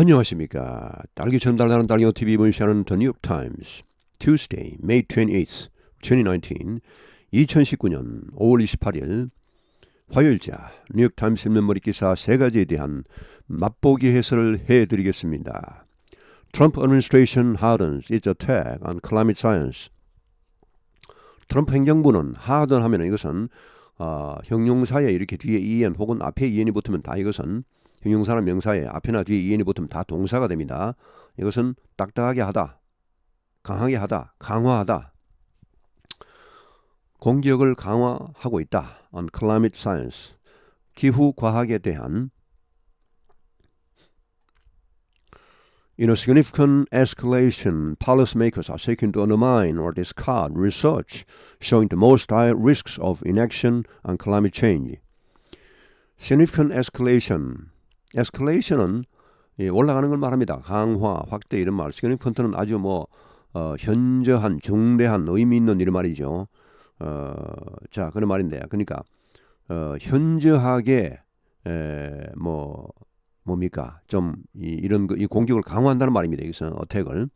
안녕하십니까. 딸기처럼 달달한 딸기오 TV 문시하는 The New York Times Tuesday, May 28th, 2019 2019년 5월 28일 화요일자 뉴욕 타임스 일면머리 기사 세 가지에 대한 맛보기 해설을 해드리겠습니다. Trump administration hardens its attack on climate science. 트럼프 행정부는 하던 하면 이것은 어, 형용사에 이렇게 뒤에 en 혹은 앞에 en이 붙으면 다 이것은 형용사나 명사에 앞에나 뒤에 en이 붙으면 다 동사가 됩니다. 이것은 딱딱하게 하다, 강하게 하다, 강화하다. 공격을 강화하고 있다. on climate science. 기후 과학에 대한 In a significant escalation, policymakers are seeking to undermine or discard research showing the most dire risks of inaction on climate change. Significant escalation. Escalation은 예, 올라가는 걸 말합니다. 강화, 확대 이런 말. significant는 아주 뭐 어, 현저한, 중대한 의미 있는 이런 말이죠. 어, 자 그런 말인데, 그러니까 어, 현저하게 에, 뭐 뭡니까? 좀 이, 거, 이 공격을 강화한다는 말입니다. 여기서는 어택을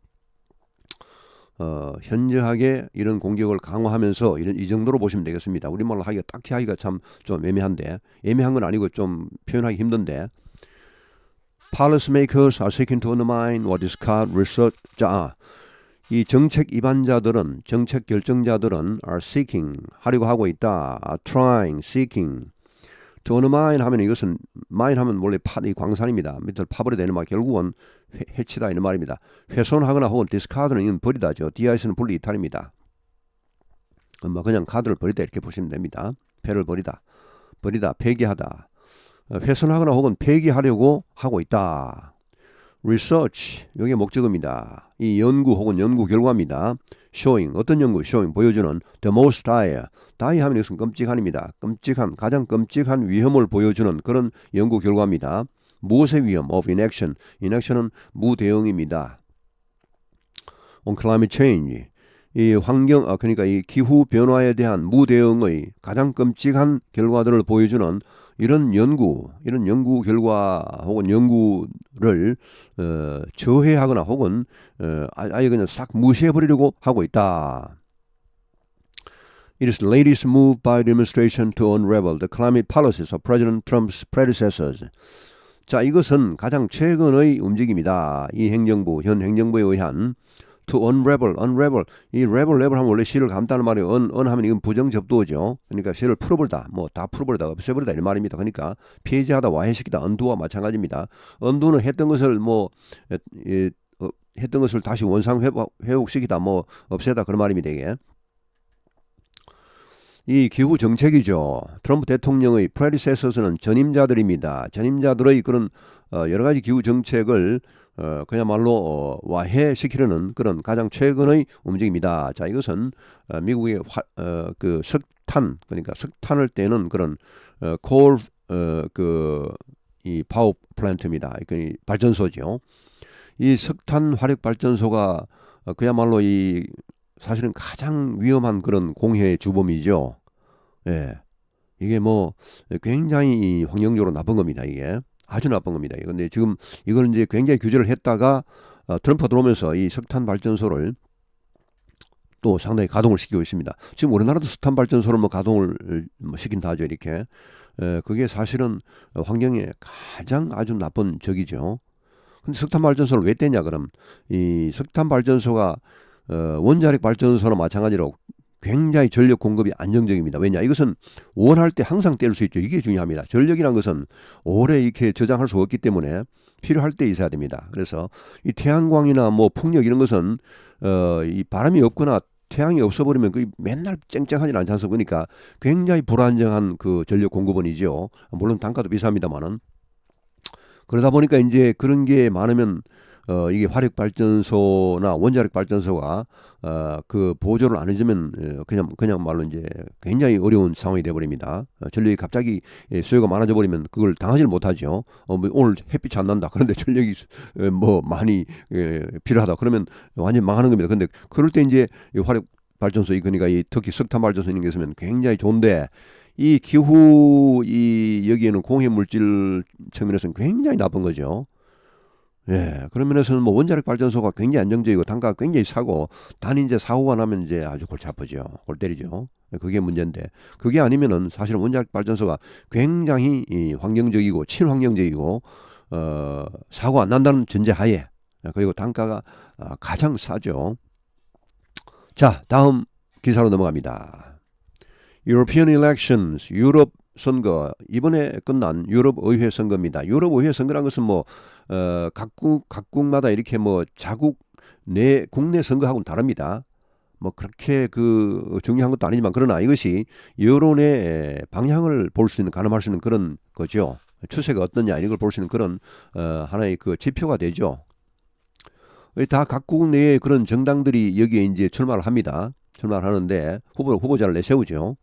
어, 현저하게 이런 공격을 강화하면서 이런 이 정도로 보시면 되겠습니다. 우리말로 하기가 딱히 하기가 참 좀 애매한데 애매한 건 아니고 좀 표현하기 힘든데 policymakers are seeking to undermine or discard research. 자, 이 정책 입안자들은 정책 결정자들은 are seeking 하려고 하고 있다. are trying, seeking. to undermine 하면 이것은 mine 하면 원래 파, 이 광산입니다. 밑을 파버려 되는 말 결국은 해, 해치다 이런 말입니다. 훼손하거나 혹은 discard는 버리다죠. di스는 분리 이탈입니다. 뭐 그냥 카드를 버리다 이렇게 보시면 됩니다. 패를 버리다, 버리다, 폐기하다. 어, 훼손하거나 혹은 폐기하려고 하고 있다. research 이게 목적어입니다. 이 연구 혹은 연구 결과입니다. showing 어떤 연구 showing 보여주는 the most dire dire 하면 이것은 끔찍한입니다. 끔찍한 가장 끔찍한 위험을 보여주는 그런 연구 결과입니다. 무엇의 위험 of inaction inaction은 무대응입니다. on climate change 이 환경 아 그러니까 이 기후 변화에 대한 무대응의 가장 끔찍한 결과들을 보여주는 이런 연구, 이런 연구 결과 혹은 연구를 어, 저해하거나 혹은 어, 아예 그냥 싹 무시해 버리려고 하고 있다. It is the latest move by the administration to unravel the climate policies of President Trump's predecessors. 자, 이것은 가장 최근의 움직임이다. 이 행정부, 현 행정부에 의한 to unravel, unravel. 이 rebel, rebel 하면 원래 시를 감다는 말이에요. un, un 하면 이건 부정접두어죠. 그러니까 시를 풀어버리다, 뭐 다 풀어버리다, 없애버리다 이 말입니다. 그러니까 폐지하다, 와해시키다, 언두와 마찬가지입니다. 언두는 했던 것을 뭐 에, 어, 했던 것을 다시 원상 회복, 회복시키다, 뭐 없애다 그런 말입니다. 이게. 이 기후 정책이죠. 트럼프 대통령의 프레디세서스는 전임자들입니다. 전임자들의 그런 어, 여러 가지 기후 정책을 어, 그야말로 어, 와해시키려는 그런 가장 최근의 움직임이다. 자, 이것은 어, 미국의 화, 어, 그 석탄 그러니까 석탄을 떼는 그런 어, 콜 어, 그이 파워 플랜트입니다. 그 발전소죠. 이 석탄 화력 발전소가 어, 그야말로 이 사실은 가장 위험한 그런 공해의 주범이죠. 예. 이게 뭐 굉장히 환경적으로 나쁜 겁니다. 이게. 아주 나쁜 겁니다. 근데 지금 이거는 이제 굉장히 규제를 했다가 어, 트럼프가 들어오면서 이 석탄 발전소를 또 상당히 가동을 시키고 있습니다. 지금 우리나라도 석탄 발전소를 뭐 가동을 뭐 시킨다 하죠 이렇게. 에, 그게 사실은 환경에 가장 아주 나쁜 적이죠. 근데 석탄 발전소를 왜 떼냐 그럼 이 석탄 발전소가 어, 원자력 발전소나 마찬가지로 굉장히 전력 공급이 안정적입니다. 왜냐? 이것은 원할 때 항상 뗄수 있죠. 이게 중요합니다. 전력이란 것은 오래 이렇게 저장할 수 없기 때문에 필요할 때 있어야 됩니다. 그래서 이 태양광이나 뭐 풍력 이런 것은 어, 이 바람이 없거나 태양이 없어버리면 그 맨날 쨍쨍하지 않지 않습니까? 굉장히 불안정한 그 전력 공급원이죠. 물론 단가도 비쌉니다만은 그러다 보니까 이제 그런 게 많으면 어, 이게 화력 발전소나 원자력 발전소가 어, 그 보조를 안 해주면 어, 그냥 그냥 말로 이제 굉장히 어려운 상황이 돼버립니다. 어, 전력이 갑자기 예, 수요가 많아져 버리면 그걸 당하지를 못하죠. 어, 뭐 오늘 햇빛이 안 난다. 그런데 전력이 어, 뭐 많이 예, 필요하다. 그러면 완전 망하는 겁니다. 근데 그럴 때 이제 이 화력 발전소 그러니까 이 특히 석탄 발전소 있는 게 있으면 굉장히 좋은데 이 기후 이 여기에는 공해 물질 측면에서는 굉장히 나쁜 거죠. 예, 그런 면에서는 뭐 원자력 발전소가 굉장히 안정적이고 단가가 굉장히 싸고 단 이제 사고가 나면 이제 아주 골치 아프죠. 골 때리죠. 그게 문제인데 그게 아니면은 사실은 원자력 발전소가 굉장히 이 환경적이고 친환경적이고 어 사고 안 난다는 전제하에 그리고 단가가 아, 가장 싸죠. 자, 다음 기사로 넘어갑니다. European elections, 유럽 선거 이번에 끝난 유럽 의회 선거입니다. 유럽 의회 선거란 것은 뭐 어, 각국 각국마다 이렇게 뭐 자국 내 국내 선거하고는 다릅니다. 뭐 그렇게 그 중요한 것도 아니지만 그러나 이것이 여론의 방향을 볼 수 있는 가늠할 수 있는 그런 거죠. 추세가 어떠냐 이걸 볼 수 있는 그런 어, 하나의 그 지표가 되죠. 다 각국 내에 그런 정당들이 여기에 이제 출마를 합니다. 출마를 하는데 후보 후보자를 내세우죠.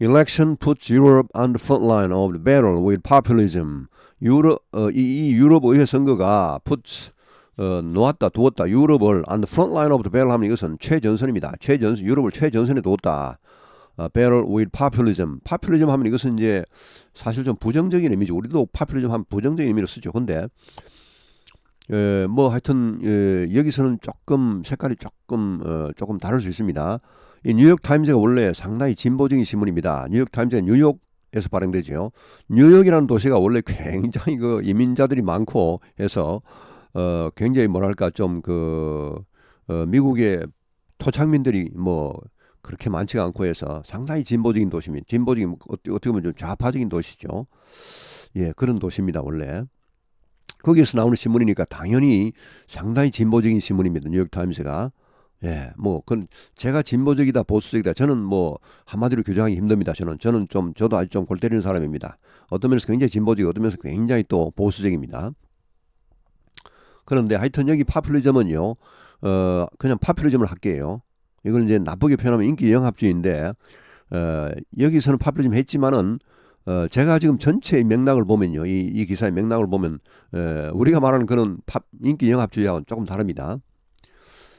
Election puts Europe on the front line of the battle with populism. 유럽 어, 이, 이 유럽 의회 선거가 puts 어, 놓았다 두었다 유럽을 on the front line of the battle 하면 이것은 최전선입니다. 최전선 유럽을 최전선에 두었다. 어, battle with populism. populism 하면 이것은 이제 사실 좀 부정적인 의미죠. 우리도 populism 하면 부정적인 의미로 쓰죠. 근데 에, 뭐 하여튼 에, 여기서는 조금 색깔이 조금 어, 조금 다를 수 있습니다. 이 뉴욕 타임즈가 원래 상당히 진보적인 신문입니다. 뉴욕 타임즈가 뉴욕 에서 발행되죠. 뉴욕이라는 도시가 원래 굉장히 그 이민자들이 많고 해서 어 굉장히 뭐랄까 좀그 어, 미국의 토착민들이 뭐 그렇게 많지가 않고 해서 상당히 진보적인 도시입니다. 진보적인 어떻게 보면 좀 좌파적인 도시죠. 예, 그런 도시입니다, 원래. 거기에서 나오는 신문이니까 당연히 상당히 진보적인 신문입니다. 뉴욕 타임스가. 예, 뭐, 그건 제가 진보적이다, 보수적이다. 저는 뭐, 한마디로 규정하기 힘듭니다. 저는, 저는 좀, 저도 아주 좀 골 때리는 사람입니다. 어떤 면에서 굉장히 진보적이고, 어떤 면에서 굉장히 또 보수적입니다. 그런데 하여튼 여기 파퓰리즘은요, 어, 그냥 파퓰리즘을 할게요. 이걸 이제 나쁘게 표현하면 인기 영합주의인데, 어, 여기서는 파퓰리즘 했지만은, 어, 제가 지금 전체의 맥락을 보면요, 이, 이 기사의 맥락을 보면, 어, 우리가 말하는 그런 팝, 인기 영합주의하고는 조금 다릅니다.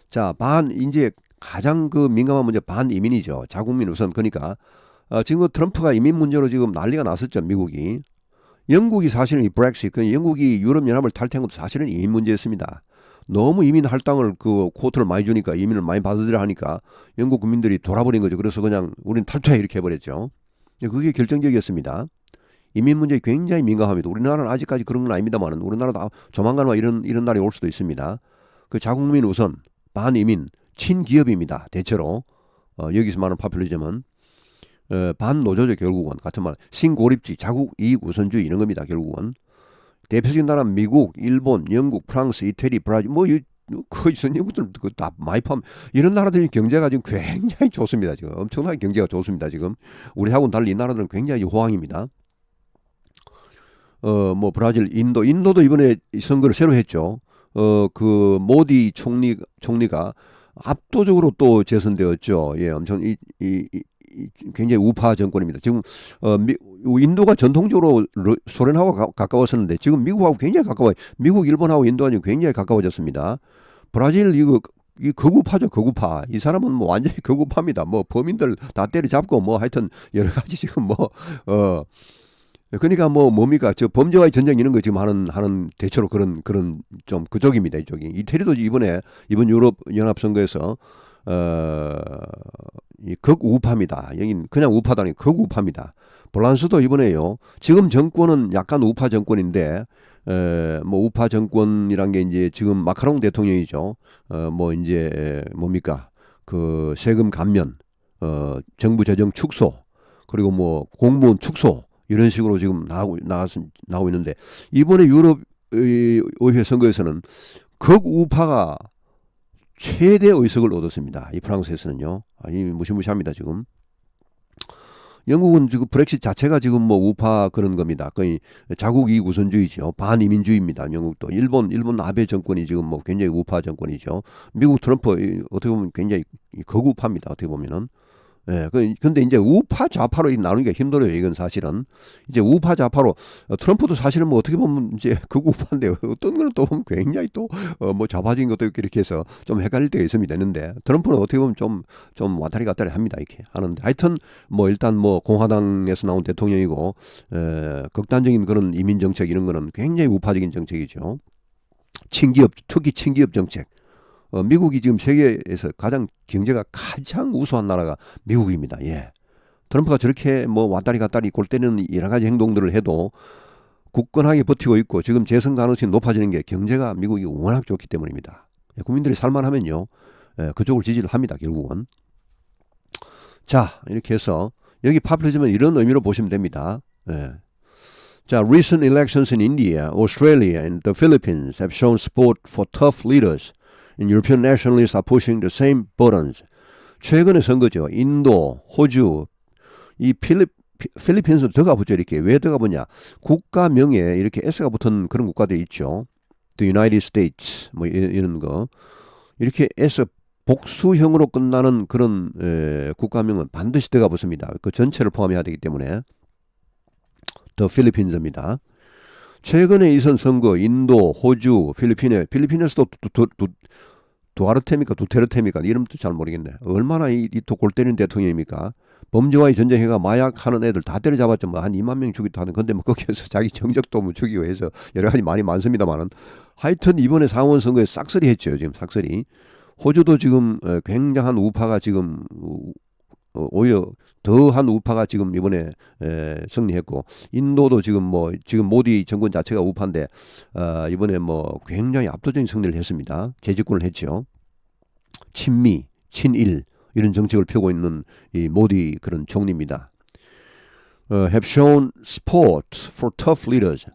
자, 반 이제 가장 그 민감한 문제 반 이민이죠. 자국민 우선 그러니까 어, 지금 그 트럼프가 이민 문제로 지금 난리가 났었죠. 미국이. 영국이 사실은 이 브렉시트, 그 영국이 유럽 연합을 탈퇴한 것도 사실은 이민 문제였습니다. 너무 이민 할당을 그 코트를 많이 주니까 이민을 많이 받아들여 하니까 영국 국민들이 돌아버린 거죠. 그래서 그냥 우리는 탈퇴 이렇게 해버렸죠. 그게 결정적이었습니다. 이민 문제에 굉장히 민감합니다. 우리나라는 아직까지 그런 건 아닙니다만은 우리나라도 조만간 이런 이런 날이 올 수도 있습니다. 그 자국민 우선 반이민 친기업입니다. 대체로. 어, 여기서 말하는 파퓰리즘은 어, 반노조죠 결국은 같은 말 신고립주의 자국 이익 우선주의 이런 겁니다 결국은. 대표적인 나라 미국 일본 영국 프랑스 이태리 브라질 뭐 거의 선진국들 그다 많이 포함 이런 나라들이 경제가 지금 굉장히 좋습니다 지금. 엄청나게 경제가 좋습니다 지금. 우리하고는 달리 이 나라들은 굉장히 호황입니다. 어 뭐 브라질 인도 인도도 이번에 선거를 새로 했죠 어 그 모디 총리 총리가 압도적으로 또 재선되었죠. 예, 엄청 이, 이, 이 굉장히 우파 정권입니다. 지금 어, 미, 인도가 전통적으로 소련하고 가, 가까웠었는데 지금 미국하고 굉장히 가까워요. 미국, 일본하고 인도하고 굉장히 가까워졌습니다. 브라질 이거 이 거구파죠, 거구파. 이 사람은 뭐 완전히 거구파입니다. 뭐 범인들 다 때려잡고 뭐 하여튼 여러 가지 지금 뭐 어 그러니까 뭐 뭡니까 저 범죄와의 전쟁 이런 거 지금 하는 하는 대체로 그런 그런 좀 그쪽입니다 이쪽이. 이태리도 이번에 이번 유럽 연합 선거에서 어이 극우파입니다. 여긴 그냥 우파다 아니 극우파입니다. 폴란스도 이번에요. 지금 정권은 약간 우파 정권인데 에뭐 우파 정권이란 게 이제 지금 마카롱 대통령이죠. 어뭐 이제 뭡니까? 그 세금 감면 어 정부 재정 축소 그리고 뭐 공무원 축소 이런 식으로 지금 나오고 나왔 나오고 있는데 이번에 유럽 의회 선거에서는 극우파가 최대 의석을 얻었습니다. 이 프랑스에서는요. 아니 무시무시합니다 지금. 영국은 지금 브렉시 자체가 지금 뭐 우파 그런 겁니다. 거의 자국 이익 우선주의죠. 반이민주의입니다. 영국도 일본 일본 아베 정권이 지금 뭐 굉장히 우파 정권이죠. 미국 트럼프 어떻게 보면 굉장히 극우파입니다. 어떻게 보면은 예, 그, 근데 이제 우파 좌파로 나누기가 힘들어요. 이건 사실은 이제 우파 좌파로 어, 트럼프도 사실은 뭐 어떻게 보면 이제 극우파인데 어떤 거는 또 보면 굉장히 또뭐 좌파적인 것도 있고 이렇게 해서 좀 헷갈릴 때가 있으면 되는데 트럼프는 어떻게 보면 좀좀 왔다리 갔다리 합니다. 이렇게 하는데 하여튼 뭐 일단 뭐 공화당에서 나온 대통령이고 에, 극단적인 그런 이민 정책 이런 거는 굉장히 우파적인 정책이죠. 친기업 특히 친기업 정책. 어, 미국이 지금 세계에서 가장 경제가 가장 우수한 나라가 미국입니다. 예. 트럼프가 저렇게 뭐 왔다리 갔다리 골 때리는 여러 가지 행동들을 해도 굳건하게 버티고 있고 지금 재선 가능성이 높아지는 게 경제가 미국이 워낙 좋기 때문입니다. 예, 국민들이 살만하면요. 예, 그쪽을 지지를 합니다. 결국은. 자 이렇게 해서 여기 파퓰리즘은 이런 의미로 보시면 됩니다. 예. 자, recent elections in India, Australia, and the Philippines have shown support for tough leaders, and European nationalists are pushing the same buttons. 최근의 선거죠. 인도, 호주, 이 필립 필리핀스 더 가보죠 이렇게 왜 더 가보냐 국가명에 이렇게 S가 붙은 그런 국가들이 있죠 The United States 뭐 이- 이런 거 이렇게 S 복수형으로 끝나는 그런 에, 국가명은 반드시 들어가 붙습니다 그 전체를 포함해야 되기 때문에 더 필리핀즈입니다. 최근에 있은 선거 인도, 호주, 필리핀에 필리핀에서도 두, 두, 두, 두아르테입니까 두테르테입니까 이름도 잘 모르겠네. 얼마나 이또골 때리는 대통령입니까? 범죄와의 전쟁해가 마약하는 애들 다 때려잡았죠. 뭐한 2만 명 죽이도 하는 건데 뭐 거기에서 자기 정적도 뭐 죽이고 해서 여러 가지 많이 많습니다만은 하여튼 이번에 상원 선거에 싹쓸이 했죠. 지금 싹쓸이. 호주도 지금 어, 굉장한 우파가 지금 우- 어, 오히려 더한 우파가 지금 이번에 에, 승리했고 인도도 지금 뭐 지금 모디 정권 자체가 우파인데 어, 이번에 뭐 굉장히 압도적인 승리를 했습니다. 재집권을 했죠. 친미, 친일 이런 정책을 펴고 있는 이 모디 그런 총리입니다. 어, have shown support for tough leaders.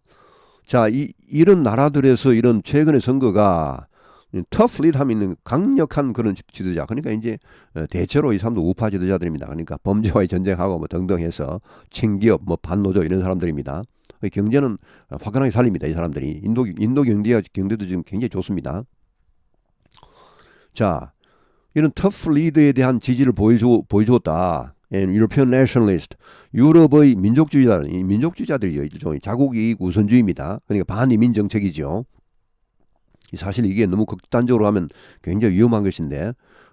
자, 이, 이런 나라들에서 이런 최근의 선거가 터프 리드 하면 강력한 그런 지- 지도자. 그러니까 이제 어, 대체로 이 사람도 우파 지도자들입니다. 그러니까 범죄와의 전쟁하고 뭐 등등 해서 친기업, 뭐 반노조 이런 사람들입니다. 경제는 어, 화끈하게 살립니다. 이 사람들이 인도 인도 경제 경제도 지금 굉장히 좋습니다. 자, 이런 터프 리드에 대한 지지를 보여주. And European nationalist, 유럽의 민족주의자들, 이 민족주의자들이요, 일종의 자국 이익 우선주의입니다. 그러니까 반이민 정책이죠. 사실 이게 너무 극단적으로 하면 굉장히 위험한 것인데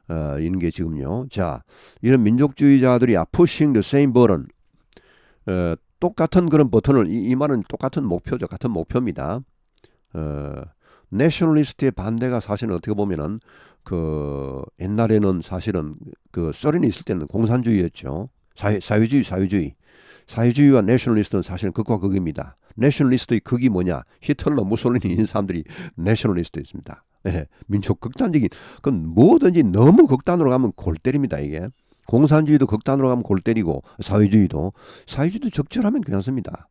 어, 이런 게 지금요. 자, 이런 민족주의자들이 are pushing the same button. 어, 똑같은 그런 버튼을 이, 이 말은 똑같은 목표죠. 같은 목표입니다. 어, 내셔널리스트의 반대가 사실은 어떻게 보면은 그 옛날에는 사실은 그 소련이 있을 때는 공산주의였죠. 사회, 사회주의, 사회주의. 사회주의와 내셔널리스트는 사실은 극과 극입니다. 내셔널리스트의 극이 뭐냐? 히틀러, 무솔리니 이런 사람들이 내셔널리스트였습니다. 예, 민족 극단적인 그건 뭐든지 너무 극단으로 가면 골 때립니다 이게. 공산주의도 극단으로 가면 골 때리고 사회주의도 사회주의도 적절하면 괜찮습니다.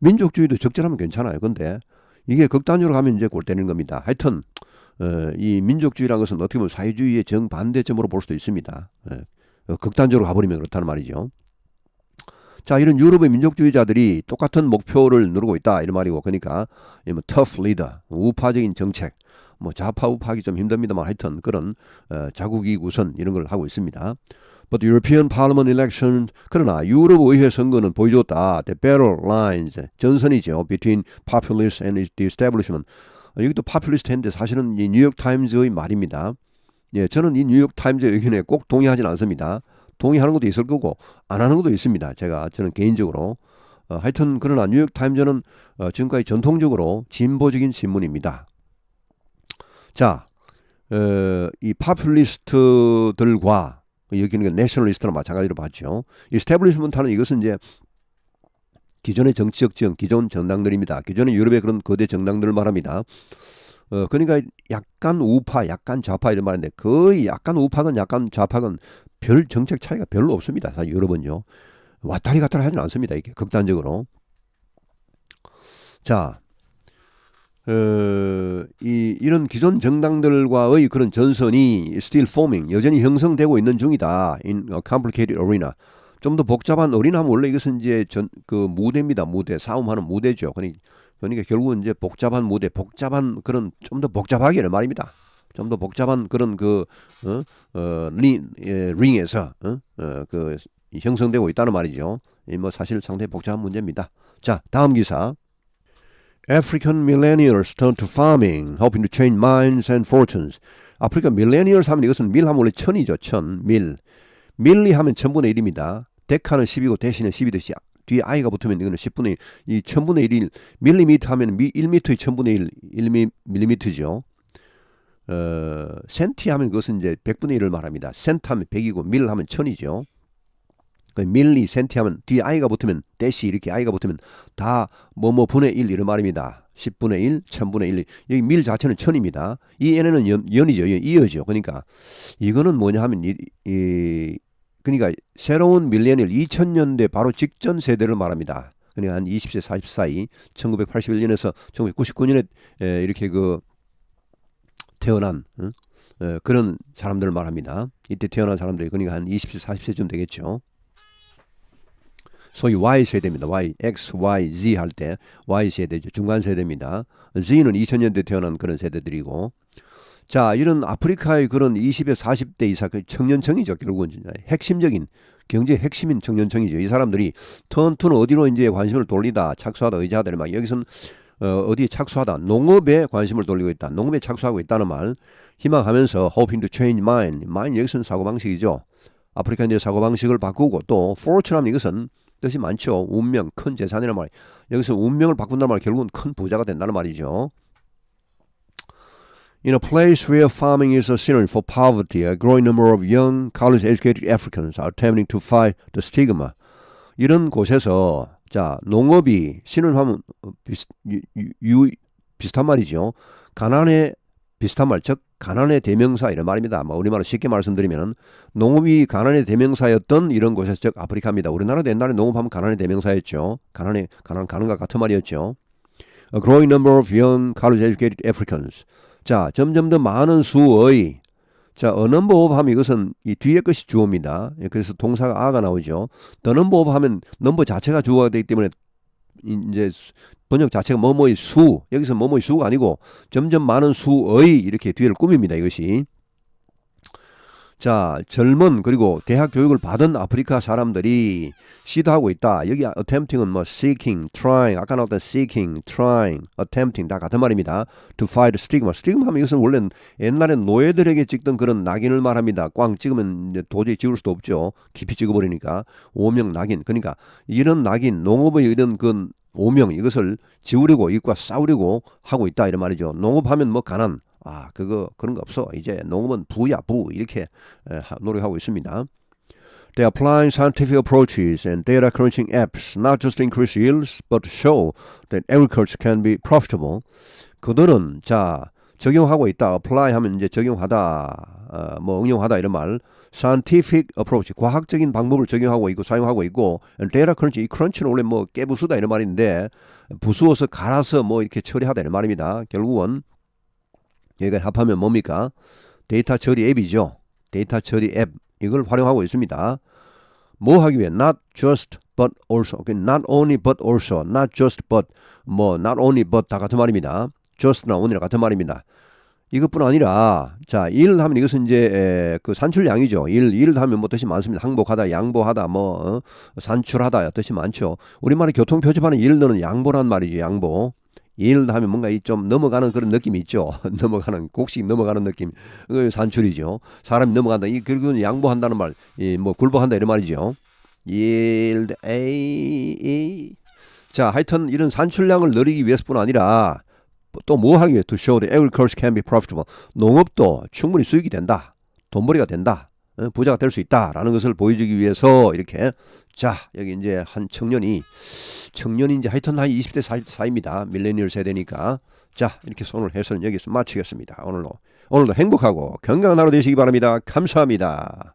민족주의도 적절하면 괜찮아요. 근데 이게 극단으로 가면 이제 골 때리는 겁니다. 하여튼 어, 이 민족주의라는 것은 어떻게 보면 사회주의의 정반대점으로 볼 수도 있습니다. 예, 어, 극단적으로 가버리면 그렇다는 말이죠. 자, 이런 유럽의 민족주의자들이 똑같은 목표를 누르고 있다 이런 말이고 그러니까 뭐 tough leader, 우파적인 정책, 뭐 좌파 우파하기 좀 힘듭니다만 하여튼 그런 어, 자국이익 우선 이런 걸 하고 있습니다. But European Parliament election 그러나 유럽 의회 선거는 보여줬다. The battle lines 전선이죠. Between populists and the establishment. 어, 여기도 했는데 사실은 이 뉴욕 타임즈의 말입니다. 예, 저는 이 뉴욕 타임즈의 의견에 꼭 동의하진 않습니다. 동의하는 것도 있을 거고 안 하는 것도 있습니다. 제가 저는 개인적으로 어, 하여튼 그러나 뉴욕 타임즈는 어, 지금까지 전통적으로 진보적인 신문입니다. 자, 어, 이 파퓰리스트들과 여기는 내셔널리스트나 마찬가지로 봤죠. 이 스태블리시먼트는 이것은 이제 기존의 정치적 지형, 기존 정당들입니다. 기존의 유럽의 그런 거대 정당들을 말합니다. 어, 그러니까 약간 우파, 약간 좌파 이런 말인데 거의 약간 우파건 약간 좌파건 별 정책 차이가 별로 없습니다. 사실 유럽은요. 왔다리 갔다리 하진 않습니다. 이게 극단적으로. 자, 어, 이, 이런 기존 정당들과의 그런 전선이 still forming, 여전히 형성되고 있는 중이다. in a complicated arena. 좀 더 복잡한 어린하면 원래 이것은 이제 전, 그 무대입니다. 무대. 싸움하는 무대죠. 그러니까, 결국은 이제 복잡한 무대, 복잡한 그런 좀 더 복잡하게 말입니다. 좀 더 복잡한 그런 그 어, 예, 어, 어, 그 형성되고 있다는 말이죠. 이 뭐 사실 상당히 복잡한 문제입니다. 자, 다음 기사. African millennials turn to farming, hoping to change minds and fortunes. 아프리카 밀레니얼스 하면 이것은 밀 하면 원래 천이죠. 천, 밀. 밀리 하면 천분의 일입니다. 데카는 10이고 대신에 10이 되시 뒤에 i가 붙으면 이거는 10분의 1. 이 천분의 1이 밀리미터 하면 미, 1미터의 천분의 1, 1미, 밀리미터죠. 어, 센티 하면 그것은 이제 100분의 1을 말합니다. 센트 하면 100이고 밀 하면 천이죠. 그 밀리 센티 하면 뒤에 i가 붙으면 대시 이렇게 i가 붙으면 다 뭐 뭐 분의 1 이런 말입니다. 10분의 1, 1000분의 1. 여기 밀 자체는 천입니다. 이 n는 연, 연이죠. 이어죠. 그러니까 이거는 뭐냐 하면 이, 이 그러니까 새로운 밀레니얼 2000년대 바로 직전 세대를 말합니다. 그러니까 한 20세 40 사이 1981년에서 1999년에 에, 이렇게 그 태어난 응? 에, 그런 사람들을 말합니다. 이때 태어난 사람들이 그러니까 한 20세 40세쯤 되겠죠. 소위 Y 세대입니다. Y, X, Y, Z 할 때 Y 세대죠. 중간 세대입니다. Z는 2000년대 태어난 그런 세대들이고 자, 이런 아프리카의 그런 20에 40대 이상 그 청년층이죠. 결국은 핵심적인 경제 핵심인 청년층이죠. 이 사람들이 턴투는 어디로 이제 관심을 돌리다, 착수하다, 의지하다 막 여기서는 어, 어디에 착수하다, 농업에 관심을 돌리고 있다, 농업에 착수하고 있다는 말 희망하면서 hoping to change mind, mind 여기서는 사고 방식이죠. 아프리카인들의 사고 방식을 바꾸고 또 fortune하면 이것은 뜻이 많죠. 운명, 큰 재산이란 말. 여기서 운명을 바꾼다는 말 결국은 큰 부자가 된다는 말이죠. In a place where farming is a synonym for poverty, a growing number of young college-educated Africans are attempting to fight the stigma. 이런 곳에서 자 농업이 신혼하면 비슷, 유, 유, 비슷한 말이죠. 가난의 비슷한 말, 즉 가난의 대명사 이런 말입니다. 뭐 우리말로 쉽게 말씀드리면 농업이 가난의 대명사였던 이런 곳에서 즉 아프리카입니다. 우리나라도 옛날에 농업하면 가난의 대명사였죠. 가난의 가난 가난과 같은 말이었죠. A growing number of young college-educated Africans. 자, 점점 더 많은 수의 자, 어넘버 하면 이것은 이 뒤에 것이 주어입니다. 예, 그래서 동사가 아가 나오죠. 더 넘버 오브 하면 넘버 자체가 주어가 되기 때문에 이제 번역 자체가 뭐뭐의 수 여기서 뭐뭐의 수가 아니고 점점 많은 수의 이렇게 뒤를 꾸밉니다. 이것이 자 젊은 그리고 대학 교육을 받은 아프리카 사람들이 시도하고 있다. 여기 attempting은 뭐 seeking, trying, 아까 나왔던 seeking, trying, attempting 다 같은 말입니다. to fight stigma. stigma 하면 이것은 원래 옛날에 노예들에게 찍던 그런 낙인을 말합니다. 꽝 찍으면 이제 도저히 지울 수도 없죠. 깊이 찍어버리니까 오명 낙인. 그러니까 이런 낙인, 농업의 이런 그 오명 이것을 지우려고 이과 싸우려고 하고 있다 이런 말이죠. 농업하면 뭐 가난 아 그거 그런 거 없어. 이제 농업은 부야 부 이렇게 노력하고 있습니다. They are applying scientific approaches and data crunching apps not just increase yields but show that agriculture can be profitable. 그들은 자 적용하고 있다. apply 하면 이제 적용하다, 어, 뭐 응용하다 이런 말. scientific approach 과학적인 방법을 적용하고 있고 사용하고 있고 data crunch 이 crunch는 원래 뭐 깨부수다 이런 말인데 부수어서 갈아서 뭐 이렇게 처리하다 이런 말입니다. 결국은 여기가 합하면 뭡니까? 데이터 처리 앱이죠. 데이터 처리 앱 이걸 활용하고 있습니다. 뭐 하기 위해 not just but also not only but also not just but 뭐 not only but 다 같은 말입니다. just나 only나 같은 말입니다. 이것뿐 아니라 자, 일 하면 이것은 이제 에, 그 산출량이죠. 일, 일 하면 뭐 뜻이 많습니다. 항복하다, 양보하다, 뭐 어? 산출하다 뜻이 많죠. 우리말에 교통 표지판에 일는 양보란 말이죠. 양보. 일 하면 뭔가 이 좀 넘어가는 그런 느낌이 있죠. 넘어가는 곡식 넘어가는 느낌. 그 산출이죠. 사람이 넘어간다. 이 결국은 양보한다는 말, 이뭐 굴복한다 이런 말이죠. 에이. 자, 하여튼 이런 산출량을 늘리기 위해서뿐 아니라 또 뭐 하기 위해 to show that agriculture can be profitable. 농업도 충분히 수익이 된다. 돈벌이가 된다. 어, 부자가 될 수 있다라는 것을 보여주기 위해서 이렇게 자 여기 이제 한 청년이 청년이 이제 하여튼 한 20대 40대 사이입니다. 밀레니얼 세대니까 자 이렇게 손을 해서는 여기서 마치겠습니다. 오늘도 오늘도 행복하고 건강한 하루 되시기 바랍니다. 감사합니다.